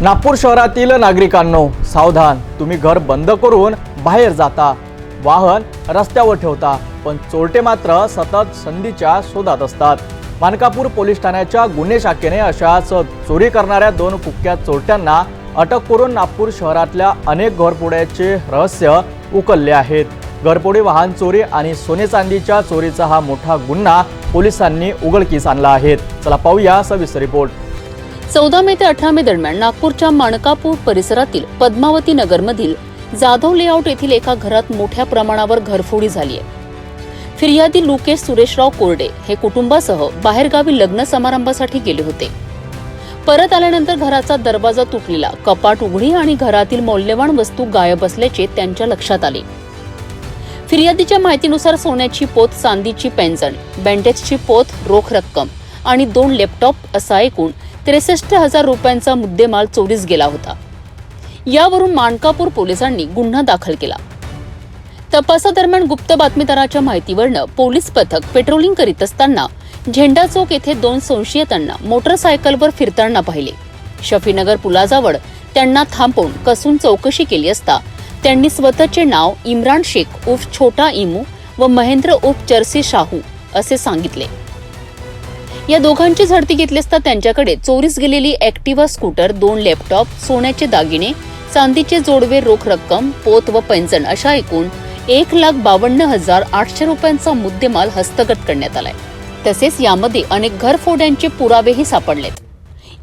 नागपूर शहरातील नागरिकांनो सावधान. तुम्ही घर बंद करून बाहेर जाता. वाहन रस्त्यावर ठेवता पण चोरटे मात्र सतत संधीच्या शोधात असतात. मानकापूर पोलीस ठाण्याच्या गुन्हे शाखेने अशाच चोरी करणाऱ्या दोन कुख्यात चोरट्यांना अटक करून नागपूर शहरातल्या अनेक घरपोड्याचे रहस्य उकलले आहेत. घरपोडी वाहन चोरी आणि सोने चांदीच्या चोरीचा हा मोठा गुन्हा पोलिसांनी उघडकीस आणला आहे. चला पाहूया सविस्तर रिपोर्ट. चौदा मे ते अठरा मे दरम्यान नागपूरच्या माणकापूर परिसरातील पद्मावती नगरमधील जाधव लेआउट येथील एका घरात मोठ्या प्रमाणावर घरफोडी झाली आहे. फिर्यादी लुकेश सुरेशराव कोरडे हे कुटुंबासह बाहेरगावी लग्न समारंभासाठी गेले होते. परत आल्यानंतर घराचा दरवाजा तुटलेला कपाट उघडी आणि घरातील मौल्यवान वस्तू गायब असल्याचे त्यांच्या लक्षात आले. फिर्यादीच्या माहितीनुसार सोन्याची पोत चांदीची पेंजण बँडेजची पोत रोख रक्कम आणि दोन लॅपटॉप असा एकूण त्रेसष्ट हजार रुपयांचा मुद्देमाल चोरीस गेला होता. यावरून माणकापूर पोलिसांनी गुन्हा दाखल केला. तपासादरम्यान गुप्त बातमीदाराच्या माहितीवरनं पोलीस पथक पेट्रोलिंग करीत असताना झेंडा चौक येथे दोन संशयितांना मोटरसायकलवर फिरताना पाहिले. शफीनगर पुलाजवळ त्यांना थांबवून कसून चौकशी केली असता त्यांनी स्वतःचे नाव इम्रान शेख उर्फ छोटा इमू व महेंद्र उर्फ चरसी शाहू असे सांगितले. या दोघांची झडती घेतली असता त्यांच्याकडे चोरीस गेलेली ऍक्टिव्हा स्कूटर दोन लॅपटॉप सोन्याचे दागिने चांदीचे जोडवे रोख रक्कम पोत व पैंजण अशा एकूण एक लाख बावन्न हजार आठशे रुपयांचा मुद्देमाल हस्तगत करण्यात आलाय. तसेच यामध्ये अनेक घरफोड्यांचे पुरावेही सापडलेत.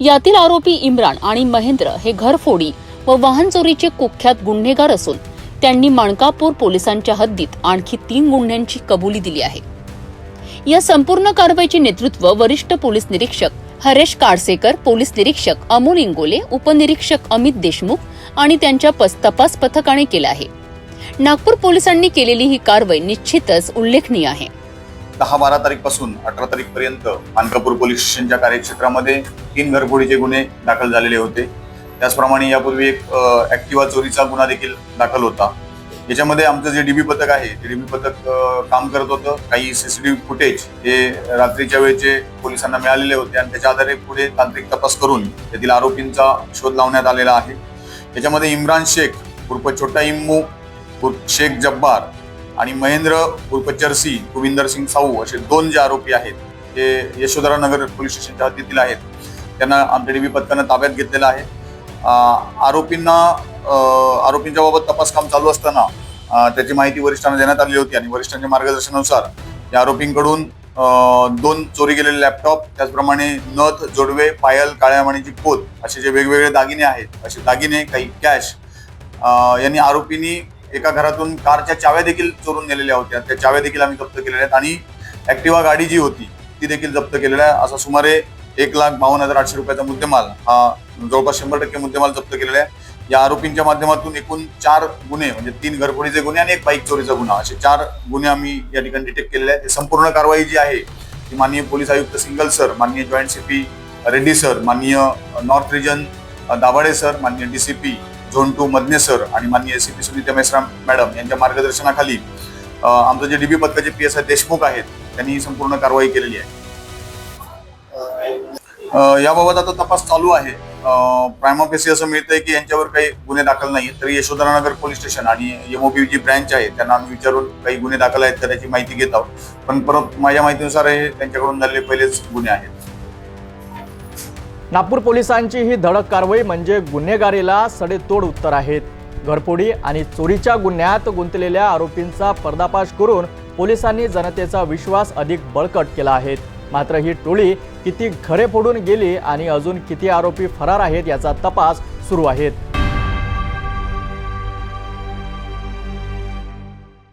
यातील आरोपी इम्रान आणि महेंद्र हे घरफोडी व वाहन चोरीचे कुख्यात गुन्हेगार असून त्यांनी माणकापूर पोलिसांच्या हद्दीत आणखी तीन गुन्ह्यांची कबुली दिली आहे. या संपूर्ण कारवाईचे नेतृत्व वरिष्ठ पोलीस निरीक्षक हरेश काडसेकर पोलीस निरीक्षक अमोल इंगोले उपनिरीक्षक अमित देशमुख आणि त्यांच्या पस- तपास पथकाने केलं आहे. नागपूर पोलिसांनी केलेली ही कारवाई निश्चितच उल्लेखनीय आहे. दहा बारा तारीखपासून अठरा तारीखपर्यंत मानकापूर पोलीस स्टेशनच्या कार्यक्षेत्रामध्ये तीन घरफोडीचे गुन्हे दाखल झालेले होते. त्याचप्रमाणे यापूर्वी एक ऍक्टिवा चोरीचा गुन्हा देखील दाखल होता. याच्यामध्ये आमचं जे डीबी पथक आहे ते डीबी पथक काम करत होतं. काही सीसीटीव्ही फुटेज हे रात्रीच्या वेळेचे पोलिसांना मिळालेले होते आणि त्याच्या आधारे पुढे तांत्रिक तपास करून त्यातील आरोपींचा शोध लावण्यात आलेला आहे. याच्यामध्ये इम्रान शेख उर्फ छोटा इम्मू उर्फ शेख जब्बार आणि महेंद्र उर्फ चरसी गोविंदर सिंग साऊ असे दोन जे आरोपी आहेत ते यशोधरा नगर पोलीस स्टेशनच्या हद्दीतील आहेत. त्यांना आमच्या डीबी पथकानं ताब्यात घेतलेलं आहे. आरोपींना आरोपींच्या बाबत तपास काम चालू असताना त्याची माहिती वरिष्ठांना देण्यात आली होती आणि वरिष्ठांच्या मार्गदर्शनानुसार या आरोपींकडून दोन चोरी गेलेले लॅपटॉप त्याचप्रमाणे नथ जोडवे पायल काळ्या मणीची पोत असे जे वेगवेगळे दागिने आहेत असे दागिने काही कॅश यांनी आरोपींनी एका घरातून कारच्या चाव्या देखील चोरून नेलेल्या होत्या. त्या चाव्या देखील आम्ही जप्त केलेल्या आहेत आणि ऍक्टिवा गाडी जी होती ती देखील जप्त केलेल्या आहे असा सुमारे एक लाख बावन्न हजार आठशे रुपयाचा मुद्देमाल हा जवळपास शंभर टक्के मुद्देमाल जप्त केलेला आहे. या आरोपींच्या माध्यमातून एकूण चार गुन्हे म्हणजे तीन घरफोडीचे गुन्हे आणि एक बाईक चोरीचा गुन्हा. असे चार गुन्हे आम्ही या ठिकाणी डिटेक्ट केलेले आहेत. संपूर्ण कारवाई जी आहे ती माननीय पोलीस आयुक्त सिंगल सर माननीय जॉईंट सीपी रेड्डी सर माननीय नॉर्थ रिजन दाभाडे सर माननीय DCP zone two Madane sir आणि माननीय पी सुनीता मेश्राम मॅडम यांच्या मार्गदर्शनाखाली आमचं जे डीबी पथकाचे पी एस आय देशमुख आहेत त्यांनी ही संपूर्ण कारवाई केलेली आहे. याबाबत आता तपास चालू आहे. प्रायमोपेसी असं मिळतंय की यांच्यावर काही गुन्हे दाखल नाही तरी यशोधरानगर पोलीस स्टेशन आणि एमओपी जी ब्रँच आहे त्यांना आम्ही विचारून काही गुन्हे दाखल आहेत त्याची माहिती घेत आहोत. पण परत माझ्या माहितीनुसार हे त्यांच्याकडून झालेले पहिलेच गुन्हे आहेत. नागपूर पोलिसांची ही धडक कारवाई म्हणजे गुन्हेगारीला सडेतोड उत्तर आहेत घरफोडी आणि चोरीच्या गुन्ह्यात गुंतलेल्या आरोपींचा पर्दाफाश करून पोलिसांनी जनतेचा विश्वास अधिक बळकट केला आहे. मात्र ही टोळी किती घरे फोडून गेली आणि अजून किती आरोपी फरार आहेत याचा तपास सुरू आहेत